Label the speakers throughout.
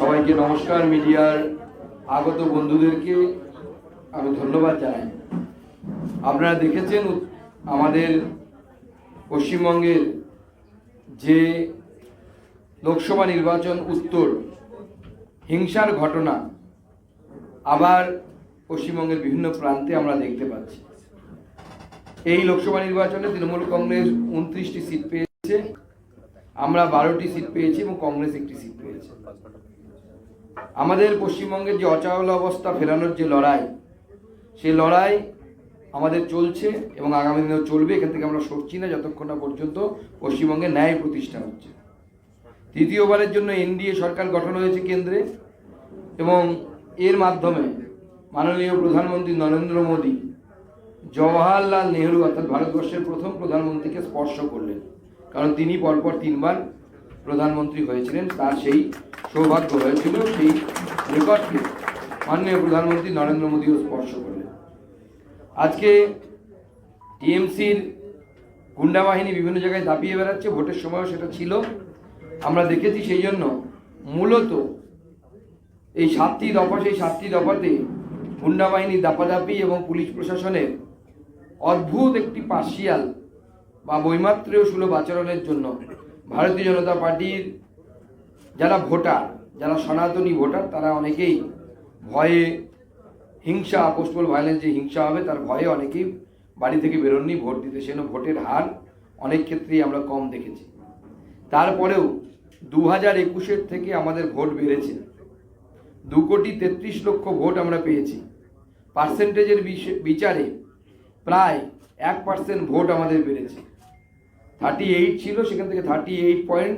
Speaker 1: সবাইকে নমস্কার মিডিয়ার আগত বন্ধুদেরকে আমি ধন্যবাদ জানাই। আপনারা দেখেছেন আমাদের পশ্চিমবঙ্গের যে লোকসভা নির্বাচন উত্তর, হিংসার ঘটনা আবার পশ্চিমবঙ্গের বিভিন্ন প্রান্তে আমরা দেখতে পাচ্ছি। এই লোকসভা নির্বাচনে তৃণমূল কংগ্রেস উনত্রিশটি সিট পেয়েছে, আমরা বারোটি সিট পেয়েছি এবং কংগ্রেস একটি সিট পেয়েছে। আমাদের পশ্চিমবঙ্গের যে অচল অবস্থা ফেরানোর যে লড়াই সেই লড়াই আমাদের চলছে এবং আগামী দিনেও চলবে। এখান থেকে আমরা সরছি না, যতক্ষণ না পর্যন্ত পশ্চিমবঙ্গে ন্যায় প্রতিষ্ঠা হচ্ছে। তৃতীয়বারের জন্য এনডিএ সরকার গঠন হয়েছে কেন্দ্রে এবং এর মাধ্যমে মাননীয় প্রধানমন্ত্রী নরেন্দ্র মোদী জওয়াহরলাল নেহরু অর্থাৎ ভারতবর্ষের প্রথম প্রধানমন্ত্রীকে স্পর্শ করলেন। কারণ তিনি পরপর তিনবার প্রধানমন্ত্রী হয়েছিলেন, তার সেই সৌভাগ্য হয়েছিল, সেই রেকর্ডকে মাননীয় প্রধানমন্ত্রী নরেন্দ্র মোদীও স্পর্শ করলেন। আজকে টিএমসির গুন্ডা বাহিনী বিভিন্ন জায়গায় দাপিয়ে বেড়াচ্ছে, ভোটের সময়ও সেটা ছিল। আমরা দেখেছি সেই জন্য মূলত এই সাতটি দফা, সেই সাতটি দফাতে গুন্ডা বাহিনীর দাপাদাপি এবং পুলিশ প্রশাসনের অদ্ভুত একটি পার্সিয়াল বা বৈমাত্রেয় সুলভ আচরণের জন্য ভারতীয় জনতা পার্টির যারা ভোটার, যারা সনাতনী ভোটার, তারা অনেকেই ভয়ে হিংসা, পোস্টপল ভায়োলেন্স যে হিংসা হবে, তার ভয়ে অনেকেই বাড়ি থেকে বেরোননি, ভোট দিতে সেজন্য ভোটের হার অনেক ক্ষেত্রেই আমরা কম দেখেছি। তারপরেও দু হাজার একুশের থেকে আমাদের ভোট বেড়েছে। দু কোটি তেত্রিশ লক্ষ ভোট আমরা পেয়েছি। পার্সেন্টেজের বিচারে প্রায় এক পার্সেন্ট ভোট আমাদের বেড়েছে। থার্টি এইট ছিল, সেখান থেকে থার্টি এইট পয়েন্ট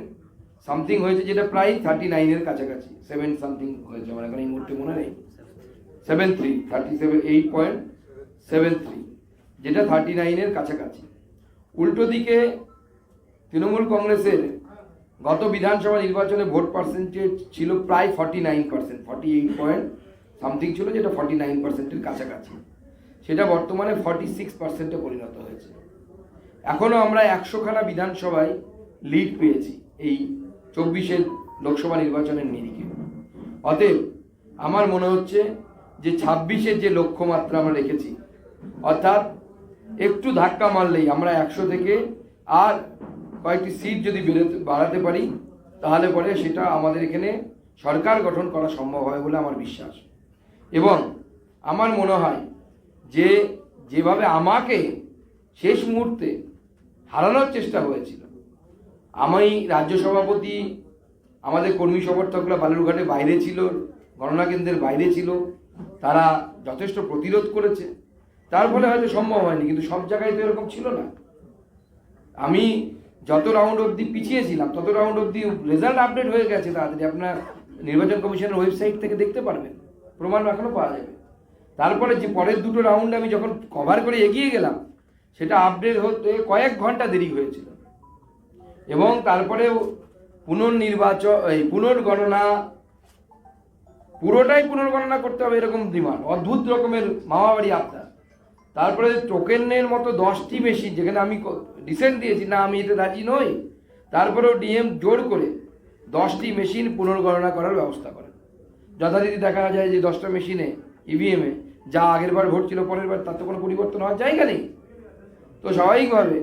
Speaker 1: সামথিং হয়েছে যেটা প্রায় থার্টি নাইনের কাছাকাছি সেভেন সামথিং হয়েছে আমার এখন এই মুহূর্তে মনে নেই। Seven three thirty seven eight point seven three যেটা থার্টি নাইনের কাছাকাছি। উল্টো দিকে তৃণমূল কংগ্রেসের গত বিধানসভা নির্বাচনে ভোট পার্সেন্টেজ ছিল প্রায় forty nine percent forty eight point something ছিল, যেটা ফর্টি নাইন পার্সেন্টের কাছাকাছি। সেটা বর্তমানে ফর্টি সিক্স পার্সেন্টে পরিণত হয়েছে। এখনও আমরা একশোখানা বিধানসভায় লিড পেয়েছি এই চব্বিশের লোকসভা নির্বাচনের নিরিখে। অতএব আমার মনে হচ্ছে যে ছাব্বিশের যে লক্ষ্যমাত্রা আমরা রেখেছি, অর্থাৎ একটু ধাক্কা মারলেই আমরা একশো থেকে আর কয়েকটি সিট যদি বেরোতে, বাড়াতে পারি, তাহলে পরে সেটা আমাদের এখানে সরকার গঠন করা সম্ভব হবে বলে আমার বিশ্বাস। এবং আমার মনে হয় যে যেভাবে আমাকে শেষ মুহূর্তে হারানোর চেষ্টা হয়েছিল। আমি রাজ্য সভাপতি, আমাদের কর্মী সমর্থকরা বালুরঘাটে বাইরে ছিল, গণনা কেন্দ্রের বাইরে ছিল, তারা যথেষ্ট প্রতিরোধ করেছে। তার ফলে হয়তো সম্ভব হয়নি, কিন্তু সব জায়গায় তো এরকম ছিল না। আমি যত রাউন্ড অবধি পিছিয়েছিলাম, তত রাউন্ড অবধি রেজাল্ট আপডেট হয়ে গেছে তাড়াতাড়ি আপনার নির্বাচন কমিশনের ওয়েবসাইট থেকে দেখতে পারবেন, প্রমাণ এখনও পাওয়া যাবে। তারপরে যে পরের দুটো রাউন্ড আমি যখন কভার করে এগিয়ে গেলাম সেটা আপডেট হতে কয়েক ঘণ্টা দেরি হয়েছিল। এবং তারপরে পুনর্নির্বাচন, এই পুনর্গণনা, পুরোটাই পুনর্গণনা করতে হবে এরকম ডিমান্ড অদ্ভুত রকমের মামাবাড়ি আপনার। তারপরে টোকেনের মতো দশটি মেশিন যেখানে আমি ডিসেন্ট দিয়েছি, না আমি এতে রাজি নই, তারপরেও ডিএম জোর করে দশটি মেশিন পুনর্গণনা করার ব্যবস্থা করেন। যথারীতি দেখা যায় যে দশটা মেশিনে ইভিএমে যা আগের বার ভোট ছিল পরের বার তার তো কোনো পরিবর্তন হওয়ার জায়গা নেই। তো স্বাভাবিকভাবে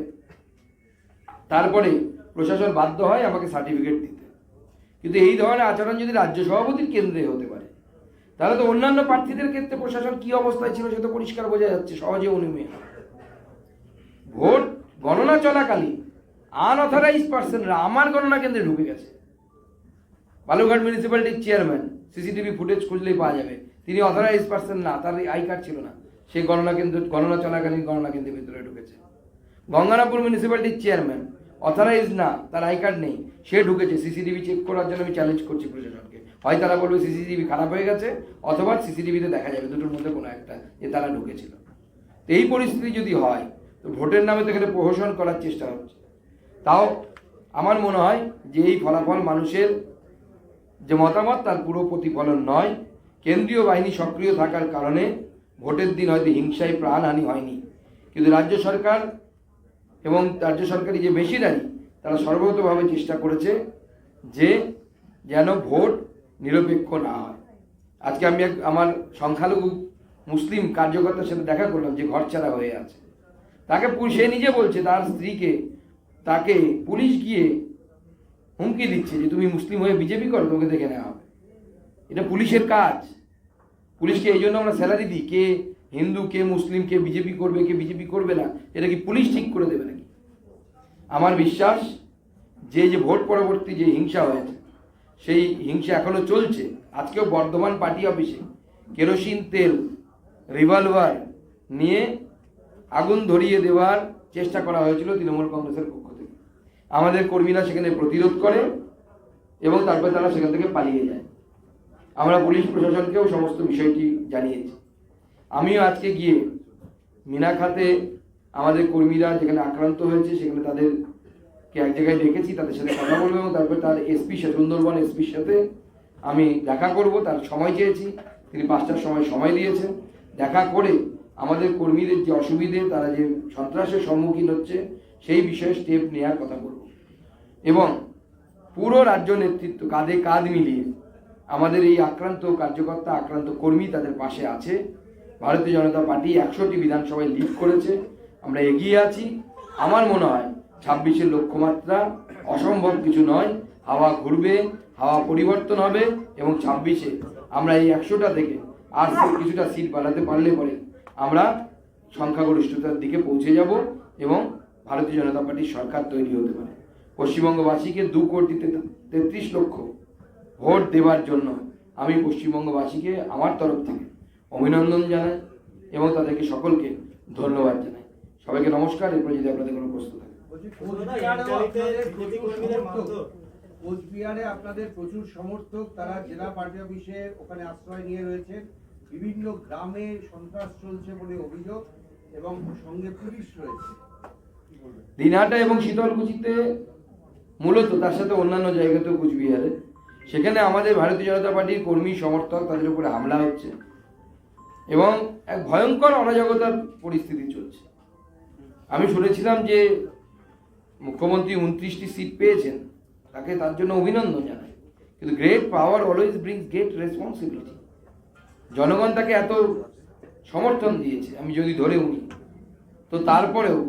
Speaker 1: তারপরে প্রশাসন বাধ্য হয় আমাকে সার্টিফিকেট দিতে। কিন্তু এই ধরনের আচরণ যদি রাজ্য সভাপতির কেন্দ্রে হতে পারে, তাহলে তো অন্যান্য প্রার্থীদের ক্ষেত্রে প্রশাসন কি অবস্থায় ছিল সে তো পরিষ্কার বোঝা যাচ্ছে, সহজে অনুমেয়। ভোট গণনা চলাকালীন আনঅথরাইজ পার্সনরা আমার গণনা কেন্দ্রে ঢুকে গেছে। বালুরঘাট মিউনিসিপ্যালিটির চেয়ারম্যান সিসিটিভি ফুটেজ খুঁজলেই পাওয়া যাবে। তিনি অথরাইজ পার্সন না, তার আই কার্ড ছিল না। সে গণনা কেন্দ্র, গণনা চলাকালীন গণনা কেন্দ্রের ভিতরে ঢুকেছে। গঙ্গারামপুর মিউনিসিপ্যালিটির চেয়ারম্যান অথরাইজ না, তার আই কার্ড নেই। সে ঢুকেছে সিসিটিভি চেক করার জন্য আমি চ্যালেঞ্জ করছি প্রশাসনকে। হয় তারা বলবে সিসিটিভি খারাপ হয়ে গেছে, অথবা সিসিটিভিতে দেখা যাবে, দুটোর মধ্যে কোনো একটা যে তারা ঢুকেছিল। তো এই পরিস্থিতি যদি হয়, তো ভোটের নামে তো এখানে প্রহসন করার চেষ্টা হচ্ছে। তাও আমার মনে হয় যে এই ফলাফল মানুষের যে মতামত, তার পুরো প্রতিফলন নয়। কেন্দ্রীয় বাহিনী সক্রিয় থাকার কারণে ভোটের দিন হয়তো হিংসায় প্রাণহানি হয়নি। কিন্তু রাজ্য সরকার এবং রাজ্য সরকারি যে মেশিনারি, তারা সর্বতভাবে চেষ্টা করেছে যে যেন ভোট নিরপেক্ষ না হয়। আজকে আমি এক, আমার সংখ্যালঘু মুসলিম কার্যকর্তার সাথে দেখা করলাম যে ঘরছাড়া হয়ে আছে। তাকে সে নিজে বলছে তার স্ত্রীকে, তাকে পুলিশ গিয়ে হুমকি দিচ্ছে যে তুমি মুসলিম হয়ে বিজেপি করো, তোমাকে দেখে নেওয়া হবে। এটা পুলিশের কাজ। পুলিশকে এই জন্য আমরা স্যালারি দিই। কে হিন্দু কে মুসলিম, কে বিজেপি করবে, কে বিজেপি করবে না, এটা কি পুলিশ ঠিক করে দেবে নাকি? আমার বিশ্বাস, যে যে ভোট পরবর্তী যে হিংসা হয়েছে, সেই হিংসা এখনও চলছে। আজকেও বর্ধমান পার্টি অফিসে কেরোসিন তেল, রিভলভার নিয়ে আগুন ধরিয়ে দেওয়ার চেষ্টা করা হয়েছিল তৃণমূল কংগ্রেসের পক্ষ থেকে। আমাদের কর্মীরা সেখানে প্রতিরোধ করে এবং তারপরে তারা সেখান থেকে পালিয়ে যায়। আমরা পুলিশ প্রশাসনকেও সমস্ত বিষয়টি জানিয়েছি। আমিও আজকে গিয়ে মিনাখাতে আমাদের কর্মীরা যেখানে আক্রান্ত হয়েছে, সেখানে তাদেরকে এক জায়গায় ডেকেছি, তাদের সাথে কথা বলব এবং তারপরে তার এসপি সুন্দরবন এসপির সাথে আমি দেখা করব, তার সময় চেয়েছি, তিনি পাঁচটার সময় সময় দিয়েছেন। দেখা করে আমাদের কর্মীদের যে অসুবিধে, তারা যে সন্ত্রাসের সম্মুখীন হচ্ছে, সেই বিষয়ে স্টেপ নেওয়ার কথা বলব। এবং পুরো রাজ্য নেতৃত্ব কাঁধে কাঁধ মিলিয়ে আমাদের এই আক্রান্ত কার্যকর্তা, আক্রান্ত কর্মী তাদের পাশে আছে। ভারতীয় জনতা পার্টি একশোটি বিধানসভায় লিড করেছে। আমরা এগিয়ে আছি। আমার মনে হয় ছাব্বিশের লক্ষ্যমাত্রা অসম্ভব কিছু নয়। হাওয়া ঘুরবে, হাওয়া পরিবর্তন হবে এবং ছাব্বিশে আমরা এই একশোটা থেকে আর কিছুটা সিট বাড়াতে পারলে পরে আমরা সংখ্যাগরিষ্ঠতার দিকে পৌঁছে যাব এবং ভারতীয় জনতা পার্টির সরকার তৈরি হতে পারে। পশ্চিমবঙ্গবাসীকে দু কোটি তেত- তেত্রিশ লক্ষ ভোট দেওয়ার জন্য আমি পশ্চিমবঙ্গবাসীকে আমার তরফ থেকে অভিনন্দন জানাই এবং তাদেরকে সকলকে ধন্যবাদ জানাই। সবাইকে নমস্কার এরপরে যদি আপনাদের কোনো প্রশ্ন থাকে।
Speaker 2: কোচবিহারে আপনাদের প্রচুর সমর্থক তারা জেলা পার্টি অফিসে ওখানে আশ্রয় নিয়ে রয়েছেন। বিভিন্ন গ্রামে সন্ত্রাস চলছে বলে অভিযোগ এবং সঙ্গে পুলিশ রয়েছে?
Speaker 1: দিনহাটা এবং শীতলকুচিতে মূলত তার সাথে অন্যান্য জায়গাতেও কুচবিহারে। সেখানে আমাদের ভারতীয় জনতা পার্টির কর্মী সমর্থক তাদের উপরে হামলা হচ্ছে। এবং এক ভয়ঙ্কর অরাজকতার পরিস্থিতি চলছে। আমি শুনেছিলাম যে মুখ্যমন্ত্রী উনত্রিশটি সিট পেয়েছেন, তাকে তার জন্য অভিনন্দন জানাই। কিন্তু great power always brings great responsibility জনগণ তাকে এত সমর্থন দিয়েছে, আমি যদি ধরে উনি, তো তারপরেও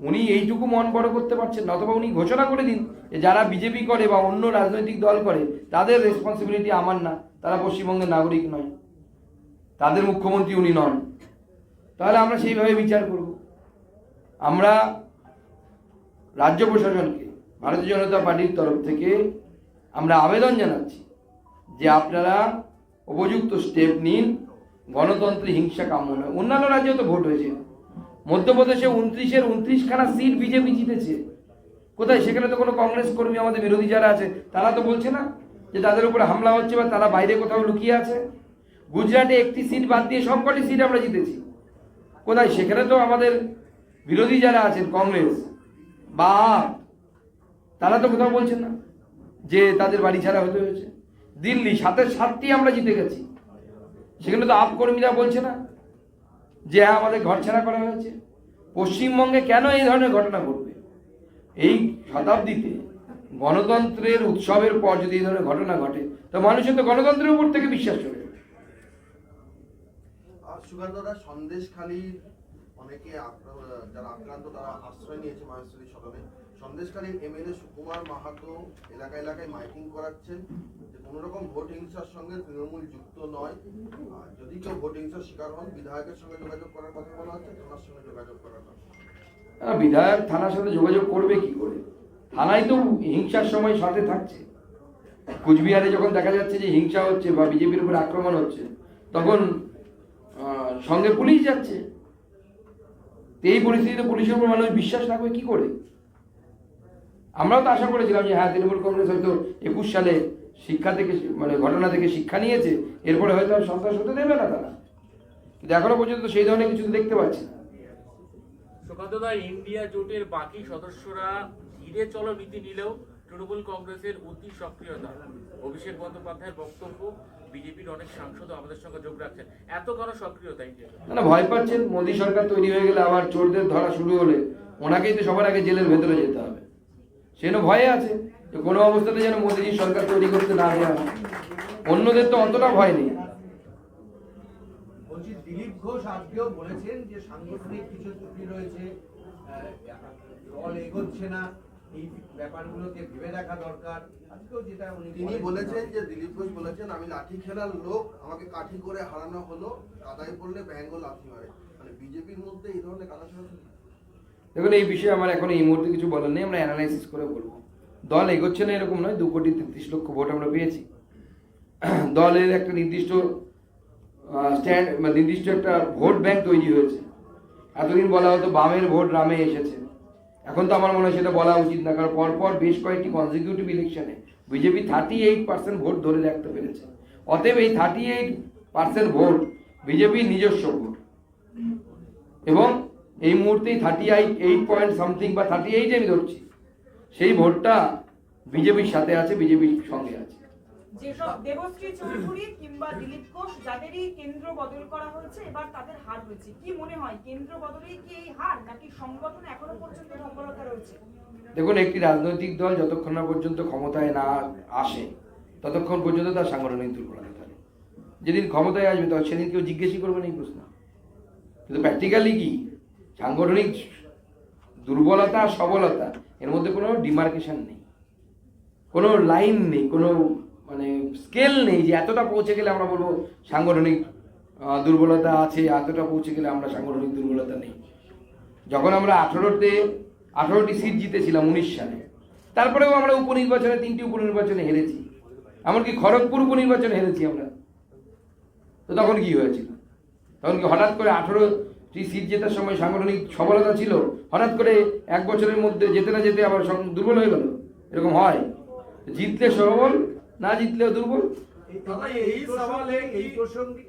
Speaker 1: উনি এইটুকু মন বড় করতে পারছেন না, অথবা উনি ঘোষণা করে দিন যে যারা বিজেপি করে বা অন্য রাজনৈতিক দল করে, তাদের রেসপন্সিবিলিটি আমার না, তারা পশ্চিমবঙ্গের নাগরিক নয়। তাদের মুখ্যমন্ত্রী উনি নন। তাহলে আমরা সেইভাবে বিচার করব। আমরা রাজ্য প্রশাসনকে, ভারতীয় জনতা পার্টির তরফ থেকে আমরা আবেদন জানাচ্ছি যে আপনারা উপযুক্ত স্টেপ নিন, গণতন্ত্রে হিংসা কাম্য নয়। অন্যান্য রাজ্যেও তো ভোট হয়েছে। মধ্যপ্রদেশে উনত্রিশের উনত্রিশখানা সিট বিজেপি জিতেছে। কোথায়? সেখানে তো কোনো কংগ্রেস কর্মী আমাদের বিরোধী যারা আছে, তারা তো বলছে না যে তাদের উপরে হামলা হচ্ছে বা তারা বাইরে কোথাও লুকিয়ে আছে। গুজরাটে একটি সিট বাদ দিয়ে সবকটি সিট আমরা জিতেছি। কোথায়? সেখানে তো আমাদের বিরোধী যারা আছেন, কংগ্রেস, বা তারা তো কোথাও বলছেন না যে তাদের বাড়ি ছাড়া হতে হয়েছে। দিল্লি, সাতের সাতটি আমরা জিতে গেছি। সেখানে তো আপ কর্মীরা বলছে না যে হ্যাঁ আমাদের ঘর ছাড়া করা হয়েছে। পশ্চিমবঙ্গে কেন এই ধরনের ঘটনা ঘটবে? এই শতাব্দীতে গণতন্ত্রের উৎসবের পর যদি এই ধরনের ঘটনা ঘটে, তো মানুষের তো গণতন্ত্রের উপর থেকে বিশ্বাস চলে
Speaker 3: আর সন্দেশখালীর অনেকে যারা আক্রান্ত তারা আশ্রয় নিয়েছে মহেশ্বরী সদনে। সন্দেশখালীর এমএলএ সুকুমার মাহাতো এলাকা এলাকায় মাইকিং করাচ্ছেন যে কোনো রকম ভোট হিংসার সঙ্গে তৃণমূল যুক্ত নয়। যদি কেউ ভোট হিংসার শিকার হন, বিধায়কের সঙ্গে যোগাযোগ করার কথা বলা হচ্ছে, থানার সঙ্গে যোগাযোগ করার কথা
Speaker 1: বিধায়ক থানার সাথে যোগাযোগ করবে কি করে? থানায় তো হিংসার সময় সাথে থাকছে। কুচবিহারে যখন দেখা যাচ্ছে যে হিংসা হচ্ছে বা বিজেপির উপর আক্রমণ হচ্ছে, তখন সঙ্গে পুলিশ যাচ্ছে। এই পরিস্থিতিতে পুলিশের উপর মানুষ বিশ্বাস রাখবে কি করে? আমরাও তো আশা করেছিলাম যে হ্যাঁ তৃণমূল কংগ্রেস হয়তো একুশ সালে শিক্ষা থেকে মানে ঘটনা থেকে শিক্ষা নিয়েছে, এরপরে হয়তো সন্ত্রাস হতে দেবে না তারা। কিন্তু এখনও পর্যন্ত সেই ধরনের কিছু দেখতে পাচ্ছি
Speaker 4: সুকান্তদা ইন্ডিয়া জোটের বাকি সদস্যরা ধীরে চলো নীতি নিলেও তৃণমূল কংগ্রেসের অতি সক্রিয়তা। অভিষেক বন্দ্যোপাধ্যায়ের বক্তব্য বিজেপির অনেক সাংসদ আমাদের সঙ্গে যোগ রাখছেন। এত কেন সক্রিয়তা
Speaker 1: না না ভয় পাচ্ছেন মোদী সরকার তৈরি হয়ে গেলে আবার চোরদের ধরা শুরু হলে ওনাকেই তো সবার আগে জেলের ভেতরে যেতে হবে। সে ভয়ে আছে যে কোনো অবস্থাতে যেন মোদীজি সরকার তৈরি করতে না দেওয়া হয় অন্যদের তো অতটা ভয় নেই।
Speaker 2: বলছি দিলীপ ঘোষ আজকেও বলেছেন যে সাংগঠনিক কিছু ত্রুটি রয়েছে দল এগোচ্ছে না। এই ব্যাপারগুলোকে ভেবে দেখা দরকার। আজকেও যেটা উনি
Speaker 3: তিনি বলেছেন যে দিলীপ ঘোষ বলেছেন আমি লাঠি খেলার লোক আমাকে কাঠি করে হারানো হলো কাদায় পড়লে ব্যাঙ্গ লাঠি মারে। মানে বিজেপির মধ্যে এই ধরনের কাদা
Speaker 1: দেখুন এই বিষয়ে আমার এখন এই মুহূর্তে কিছু বলার নেই আমরা অ্যানালাইসিস করে বলব। দল এগোচ্ছে না এরকম নয় দু কোটি তেত্রিশ লক্ষ ভোট আমরা পেয়েছি। দলের একটা নির্দিষ্ট স্ট্যান্ড নির্দিষ্ট একটা ভোট ব্যাংক তৈরি হয়েছে। এতদিন বলা হতো বামের ভোট রামে এসেছে। এখন তো আমার মনে হয় সেটা বলা উচিত না, কারণ পরপর বেশ কয়েকটি কনজিকিউটিভ ইলেকশনে BJP thirty eight percent vote ধরে রাখতে পেরেছে। অতএব এই থার্টি এইট পার্সেন্ট ভোট বিজেপির নিজস্ব ভোট। এবং এই মুহূর্তেই thirty eight eight point something বা থার্টি এইট আমি ধরছি, সেই ভোটটা বিজেপির সাথে আছে, বিজেপির সঙ্গে আছে।
Speaker 5: যেসব দেবশ্রী চৌধুরী কিংবা দিলীপ ঘোষ, যাদেরই কেন্দ্র বদল করা হয়েছে, এবার তাদের হার হয়েছে। কি মনে হয়, কেন্দ্র কি এই হার, নাকি সংগঠন এখনও পর্যন্ত রয়েছে?
Speaker 1: দেখুন, একটি রাজনৈতিক দল যতক্ষণ না পর্যন্ত ক্ষমতায় না আসে, ততক্ষণ পর্যন্ত তার সাংগঠনিক দুর্বলতা থাকে। যেদিন ক্ষমতায় আসবে, তখন সেদিন কেউ জিজ্ঞেসই করবে না এই প্রশ্ন। কিন্তু প্র্যাকটিক্যালি কি? সাংগঠনিক দুর্বলতা, সবলতা, এর মধ্যে কোনো ডিমার্কেশন নেই। কোনো লাইন নেই, কোনো মানে স্কেল নেই যে এতটা পৌঁছে গেলে আমরা বলব সাংগঠনিক দুর্বলতা আছে, এতটা পৌঁছে গেলে আমরা সাংগঠনিক দুর্বলতা নেই। যখন আমরা আঠারোতে, আঠারোটি সিট জিতেছিলাম উনিশ সালে, তারপরেও আমরা উপনির্বাচনে তিনটি উপনির্বাচনে হেরেছি। এমনকি খড়গপুর উপনির্বাচনে হেরেছি আমরা। তো তখন কি হয়েছিল? তখন কি হঠাৎ করে আঠারোটি সিট জেতার সময় সাংগঠনিক সবলতা ছিল? হঠাৎ করে এক বছরের মধ্যে যেতে না যেতে আবার দুর্বল হয়ে গেল? এরকম হয়? জিতলে সবল না জিতলেও দুর্বল?
Speaker 2: এই
Speaker 6: সওয়ালে
Speaker 2: এই প্রসঙ্গে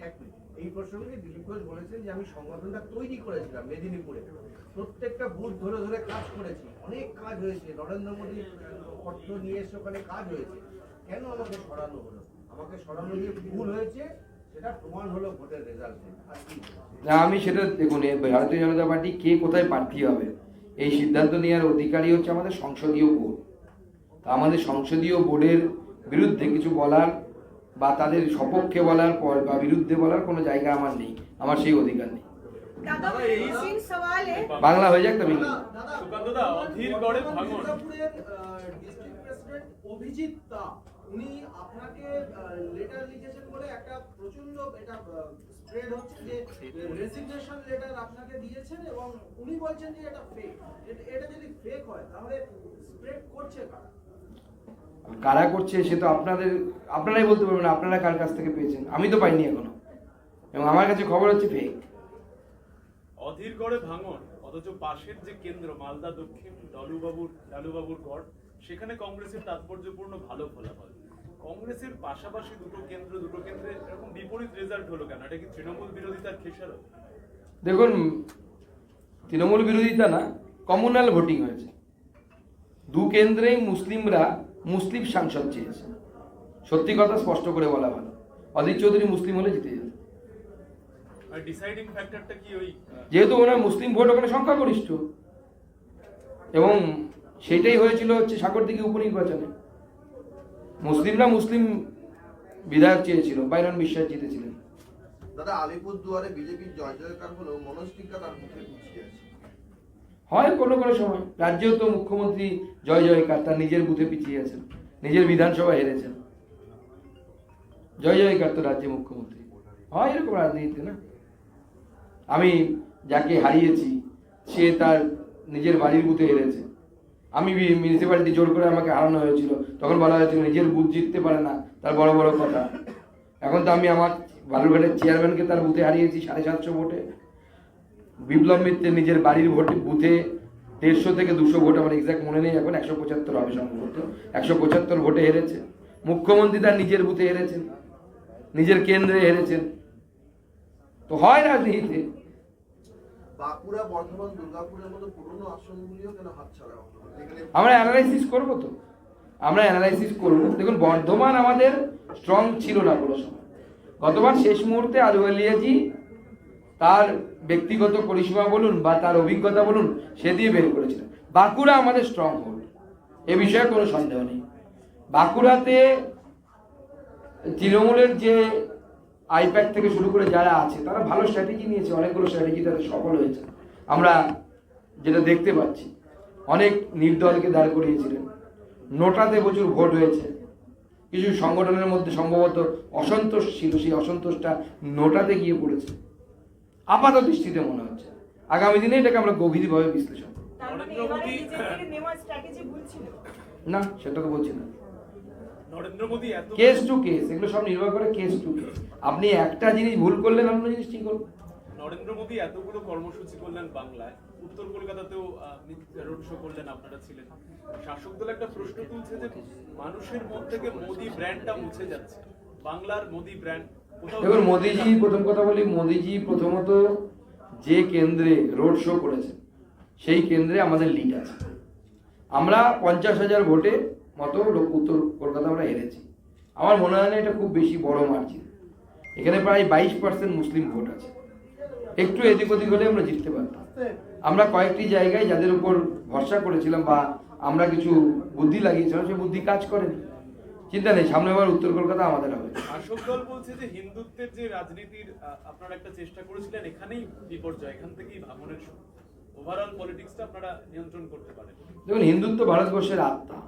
Speaker 2: এই প্রসঙ্গে দিলীপ ঘোষ বলেছেন যে আমি সংগঠনটা তৈরি করেছিলাম মেদিনীপুরে। প্রত্যেকটা বুথ ধরে ধরে কাজ করেছি। অনেক কাজ হয়েছে। নরেন্দ্র মোদী অর্থ নিয়ে এসে ওখানে কাজ হয়েছে। কেন আমাকে সরানো হলো? আমাকে সরানো যে ভুল হয়েছে সেটা প্রমাণ হলো ভোটের রেজাল্টে
Speaker 1: না আমি সেটা দেখুন ভারতীয় জনতা পার্টি কে কোথায় প্রার্থী হবে? এই সিদ্ধান্ত নেওয়ার অধিকারী হচ্ছে আমাদের সংসদীয় বোর্ড। আমাদের সংসদীয় বোর্ডের বিরুদ্ধে কিছু বলার বা তাদের সপক্ষে বলার পর বা বিরুদ্ধে বলার কোনো জায়গা আমার নেই। আমার সেই অধিকার নেই। বাংলা হয়ে যাক
Speaker 7: তুমি উনি আপনাকে লেটার লিখেছেন বলে একটা প্রচণ্ড এটা স্প্রেড হচ্ছে যে রেজিগনেশন লেটার আপনাকে দিয়েছেন এবং উনি বলছেন যে এটা ফেক এটা যদি ফেক হয় তাহলে স্প্রেড করছে কারা?
Speaker 1: কারা করছে সে তো আপনাদের আপনারাই বলতে পারবেন আপনারা কার কাছ থেকে পেয়েছেন? আমি তো পাইনি এখনও। এবং আমার কাছে খবর হচ্ছে ফেক
Speaker 6: অধীর গড়ে ভাঙন অথচ পাশের যে কেন্দ্র মালদা দক্ষিণ লালুবাবুর লালুবাবুর গড় সেখানে কংগ্রেসের তাৎপর্যপূর্ণ ভালো ফলাফল। কংগ্রেসের পাশাপাশি দুটো কেন্দ্র দুটো কেন্দ্রে এরকম বিপরীত রেজাল্ট হলো কেন? এটা কি তৃণমূল বিরোধিতার খেসারত?
Speaker 1: দেখুন তৃণমূল বিরোধিতা না কমনাল ভোটিং হয়েছে। দু কেন্দ্রেই মুসলিমরা মুসলিম সাংসদ চেয়েছে। সত্যি কথা স্পষ্ট করে বলা ভালো অধীর চৌধুরী মুসলিম হলে জিতে যেত।
Speaker 6: আর ডিসাইডিং ফ্যাক্টরটা কি ওই?
Speaker 1: যেহেতু ওনার মুসলিম ভোট ওখানে সংখ্যাগরিষ্ঠ। এবং সেটাই হয়েছিল হচ্ছে সাগরদিঘি উপনির্বাচনে। মুসলিমরা মুসলিম বিধায়ক চেয়েছিল বাইরন বিশ্বাস জিতেছিলেন।
Speaker 3: দাদা আলিপুর দুয়ারে বিজেপির জয় জয়কার হলেও মনস্টিকা তার মুখে পিছিয়ে আছে।
Speaker 1: হয় কোনো কোনো সময়। রাজ্যেও তো মুখ্যমন্ত্রী জয় জয়কার, তার নিজের বুথে পিছিয়ে আছেন, নিজের বিধানসভা হেরেছেন। জয় জয়কার তো রাজ্যে মুখ্যমন্ত্রী। হয় এরকম রাজনীতিতে না? আমি যাকে হারিয়েছি, সে তার নিজের বাড়ির বুথে হেরেছে। আমি মিউনিসিপ্যালিটি জোর করে আমাকে হারানো হয়েছিল। তখন বলা হয়েছিল, নিজের বুথ জিততে পারে না, তার বড় বড় কথা। এখন তো আমি আমার বালুরঘাটের চেয়ারম্যানকে তার বুথে হারিয়েছি, সাড়ে সাতশো ভোটে। বিপ্লব মিত্রের নিজের বাড়ির ভোট বুথে দেড়শো থেকে দুশো ভোট আমার এক্সাক্ট মনে নেই এখন একশো পঁচাত্তর হবে সম্ভবত। একশো পঁচাত্তর ভোটে হেরেছে। মুখ্যমন্ত্রী তার নিজের বুথে হেরেছেন। নিজের কেন্দ্রে হেরেছেন। তো হয় রাজনীতিতে।
Speaker 3: বাঁকুড়া বর্ধমান দুর্গাপুরের মতো পুরনো আসনগুলিও কেন হাতছাড়া
Speaker 1: আমরা অ্যানালাইসিস করব তো। আমরা অ্যানালাইসিস করব। দেখুন বর্ধমান আমাদের স্ট্রং ছিল না কোনো সময়। গতবার শেষ মুহূর্তে আলুয়ালিয়াজি তার ব্যক্তিগত পরিষেবা বলুন বা তার অভিজ্ঞতা বলুন, সে দিয়ে বের করেছিলেন। বাঁকুড়া আমাদের স্ট্রং হোল্ড এ বিষয়ে কোনো সন্দেহ নেই। বাঁকুড়াতে তৃণমূলের যে আইপ্যাক থেকে শুরু করে যারা আছে, তারা ভালো স্ট্র্যাটেজি নিয়েছে, অনেকগুলো স্ট্র্যাটেজি তাদের সফল হয়েছে। আমরা যেটা দেখতে পাচ্ছি, অনেক নির্দলকে দাঁড় করিয়েছিলেন। নোটাতে প্রচুর ভোট হয়েছে। কিছু সংগঠনের মধ্যে সম্ভবত অসন্তোষ ছিল, সেই অসন্তোষটা নোটাতে গিয়ে পড়েছে। আপাত দৃষ্টিতে মনে হচ্ছে। আগামী দিনে এটাকে আমরা গভীরভাবে বিশ্লেষণ করব। না সেটা তো বলছি না।
Speaker 6: নরেন্দ্র মোদী এত
Speaker 1: কেস টু কেস এগুলো সব নির্ভর করে কেস টু কেস আপনি একটা জিনিস ভুল করলেন অন্য জিনিস ঠিক করবেন
Speaker 6: নরেন্দ্র মোদী এতগুলো কর্মসূচি করলেন বাংলায়। উত্তর কলকাতাতেও রোড শো করলেন আপনারা ছিলেন। শাসক দল একটা প্রশ্ন তুলছে যে মানুষের মন থেকে মোদী ব্র্যান্ডটা মুছে যাচ্ছে। বাংলার মোদী ব্র্যান্ড
Speaker 1: দেখুন মোদিজি প্রথম কথা বলি, মোদিজি প্রথমত যে কেন্দ্রে রোড শো করেছে, সেই কেন্দ্রে আমাদের লিড আছে। আমরা পঞ্চাশ হাজার ভোটে মতো উত্তর কলকাতা আমরা হেরেছি। আমার মনে হয় না এটা খুব বেশি বড় মার্জিন এখানে প্রায় বাইশ পার্সেন্ট মুসলিম ভোট আছে। একটু এদিক ওদিক হলে আমরা জিততে পারতাম। আমরা কয়েকটি জায়গায় যাদের উপর ভরসা করেছিলাম বা আমরা কিছু বুদ্ধি লাগিয়েছিলাম সেই বুদ্ধি কাজ করেনি। চিন্তা নেই সামনে আবার উত্তর কলকাতা আমাদের হবে।
Speaker 6: শাসক দল বলছে যে হিন্দুত্বের যে রাজনীতির আপনারা একটা চেষ্টা করেছিলেন এখানেই বিপর্যয় এখান থেকেই ভাঙনের শুরু। ওভারঅল পলিটিক্সটা আপনারা নিয়ন্ত্রণ করতে পারেন।
Speaker 1: দেখুন হিন্দুত্ব ভারতবর্ষের আত্মা।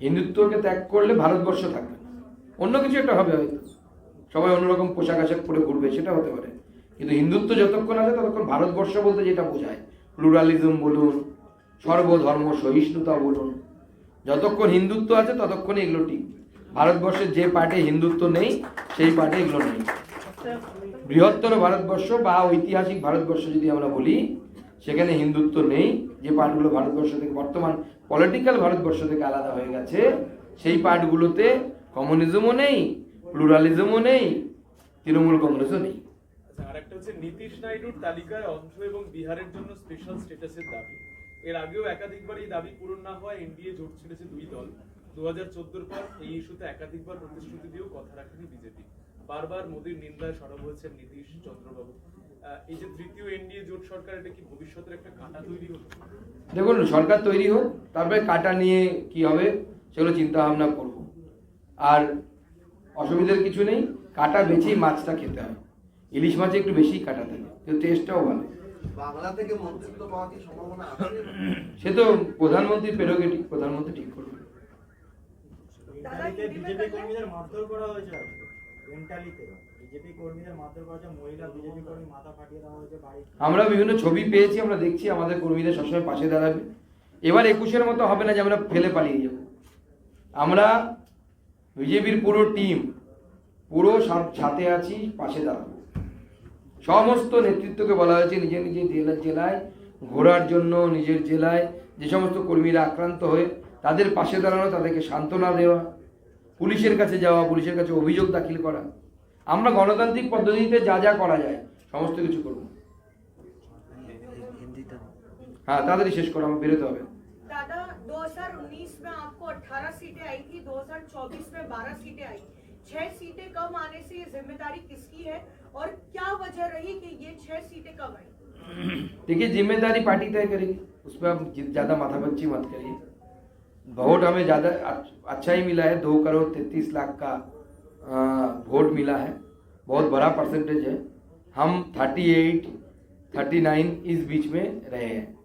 Speaker 1: হিন্দুত্বকে ত্যাগ করলে ভারতবর্ষ থাকবে না। অন্য কিছু একটা হবে হয়তো। সবাই অন্যরকম পোশাক আশাক পরে ঘুরবে সেটা হতে পারে। কিন্তু হিন্দুত্ব যতক্ষণ আছে ততক্ষণ ভারতবর্ষ বলতে যেটা বোঝায়। প্লুরালিজম বলুন সর্বধর্ম সহিষ্ণুতা বলুন যতক্ষণ হিন্দুত্ব আছে ততক্ষণই এগুলো ঠিক। ভারতবর্ষের যে পার্টে হিন্দুত্ব নেই, সেই পার্টে এগুলো নেই। বৃহত্তর ভারতবর্ষ বা ঐতিহাসিক ভারতবর্ষ যদি আমরা বলি, সেখানে হিন্দুত্ব নেই। যে পার্টগুলো ভারতবর্ষ থেকে বর্তমান পলিটিক্যাল ভারতবর্ষ থেকে আলাদা হয়ে গেছে, সেই পার্টগুলোতে কমিউনিজমও নেই প্লুরালিজমও নেই, তৃণমূল কংগ্রেসও নেই।
Speaker 6: আচ্ছা আর একটা হচ্ছে নীতিশ নাইডুর তালিকায় অন্ধ্র এবং বিহারের জন্য স্পেশাল স্ট্যাটাসের দাবি। এর আগেও একাধিকবার এই দাবি পূরণ না হওয়ায় এনডিএ জোট ছেড়েছে দুই দল। দু হাজার চোদ্দোর পর এই ইস্যুতে একাধিকবার প্রতিশ্রুতি দিয়েও কথা রাখেনি বিজেপি। বারবার মোদীর নিন্দায় সরব হয়েছেন নীতিশ চন্দ্রবাবু। এই যে তৃতীয় এনডিএ জোট সরকার, এটা কি ভবিষ্যতের একটা কাঁটা তৈরি হলো
Speaker 1: দেখুন, সরকার তৈরি হোক, তারপরে কাটা নিয়ে কি হবে সেগুলো চিন্তা ভাবনা করব। আর অসুবিধার কিছু নেই, কাটা বেছেই মাছটা খেতে হয় ইলিশ মাছে একটু বেশি কাটা থাকে কিন্তু টেস্টটাও ভালো।
Speaker 3: বাংলা থেকে মন্ত্রিত্ব পাওয়ার কি সম্ভাবনা আছে?
Speaker 1: সে তো প্রধানমন্ত্রী প্রেরোগেটিভ প্রধানমন্ত্রী ঠিক করবে।
Speaker 8: কর্মীদের মারধর করা হয়েছে বিজেপি কর্মীদের মারধর করা হয়েছে মহিলা বিজেপি কর্মী মাথা হয়েছে
Speaker 1: আমরা বিভিন্ন ছবি পেয়েছি আমরা দেখছি আমাদের কর্মীদের সবসময় পাশে দাঁড়াবে। এবার একুশের মতো হবে না যে আমরা ফেলে পালিয়ে যাব। আমরা বিজেপির পুরো টিম পুরো সাথে আছি পাশে দাঁড়াবো। সমস্ত নেতৃত্বকে বলা হয়েছে নিজের নিজের জেলা জেলায় ঘোরার জন্য নিজের জেলায় যে সমস্ত কর্মীরা আক্রান্ত হয়ে তাদের পাশে দাঁড়ানো তাদেরকে সান্ত্বনা দেওয়া পুলিশের কাছে যাওয়া পুলিশের কাছে অভিযোগ দাখিল করা আমরা গণতান্ত্রিক পদ্ধতিতে যা যা করা যায় সমস্ত কিছু করবো হ্যাঁ তাড়াতাড়ি শেষ করো আমার বেরোতে হবে
Speaker 9: दादा 2019 में आपको 18 सीटें आई थी 2024 में 12 सीटें आई छह सीटें कम आने से ये जिम्मेदारी किसकी है और क्या वजह रही कि ये छह सीटें कब आई?
Speaker 1: देखिए, ज़िम्मेदारी पार्टी तय करेगी। उस पर आप ज़्यादा माथापच्ची मत करिए। वोट हमें ज़्यादा अच्छा ही मिला है। दो करोड़ तैतीस लाख का वोट मिला है। बहुत बड़ा परसेंटेज है। हम थर्टी एट थर्टी नाइन इस बीच में रहे हैं।